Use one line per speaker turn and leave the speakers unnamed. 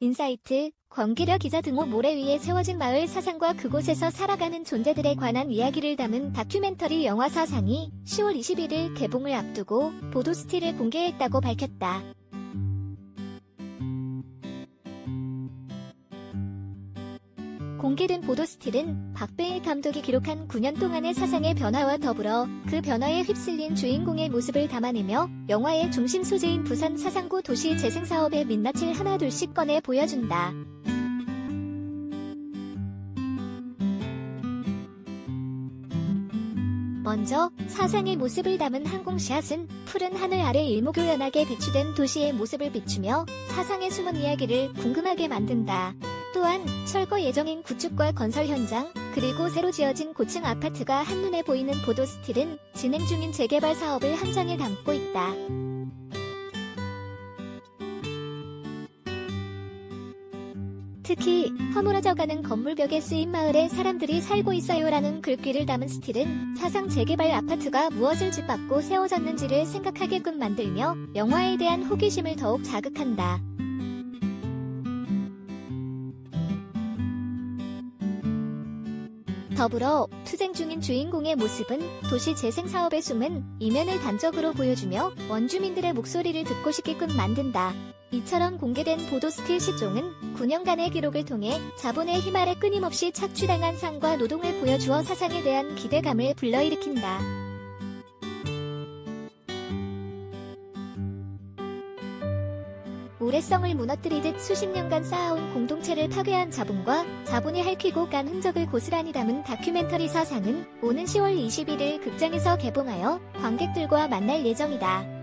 인사이트, 권기려 기자 등호 모래 위에 세워진 마을 사상과 그곳에서 살아가는 존재들에 관한 이야기를 담은 다큐멘터리 영화 사상이 10월 21일 개봉을 앞두고 보도 스틸을 공개했다고 밝혔다. 공개된 보도 스틸은 박배일 감독이 기록한 9년 동안의 사상의 변화와 더불어 그 변화에 휩쓸린 주인공의 모습을 담아내며 영화의 중심 소재인 부산 사상구 도시 재생 사업의 민낯을 하나둘씩 꺼내 보여준다. 먼저 사상의 모습을 담은 항공샷은 푸른 하늘 아래 일목요연하게 배치된 도시의 모습을 비추며 사상의 숨은 이야기를 궁금하게 만든다. 또한 철거 예정인 구축과 건설 현장, 그리고 새로 지어진 고층 아파트가 한눈에 보이는 보도 스틸은 진행 중인 재개발 사업을 한 장에 담고 있다. 특히 허물어져가는 건물벽에 쓰인 마을에 사람들이 살고 있어요라는 글귀를 담은 스틸은 사상 재개발 아파트가 무엇을 짓밟고 세워졌는지를 생각하게끔 만들며 영화에 대한 호기심을 더욱 자극한다. 더불어 투쟁 중인 주인공의 모습은 도시 재생 사업의 숨은 이면을 단적으로 보여주며 원주민들의 목소리를 듣고 싶게끔 만든다. 이처럼 공개된 보도 스틸 시종은 9년간의 기록을 통해 자본의 힘 아래 끊임없이 착취당한 상과 노동을 보여주어 사상에 대한 기대감을 불러일으킨다. 우레성을 무너뜨리듯 수십 년간 쌓아온 공동체를 파괴한 자본과 자본이 핥히고 간 흔적을 고스란히 담은 다큐멘터리 사상은 오는 10월 21일 극장에서 개봉하여 관객들과 만날 예정이다.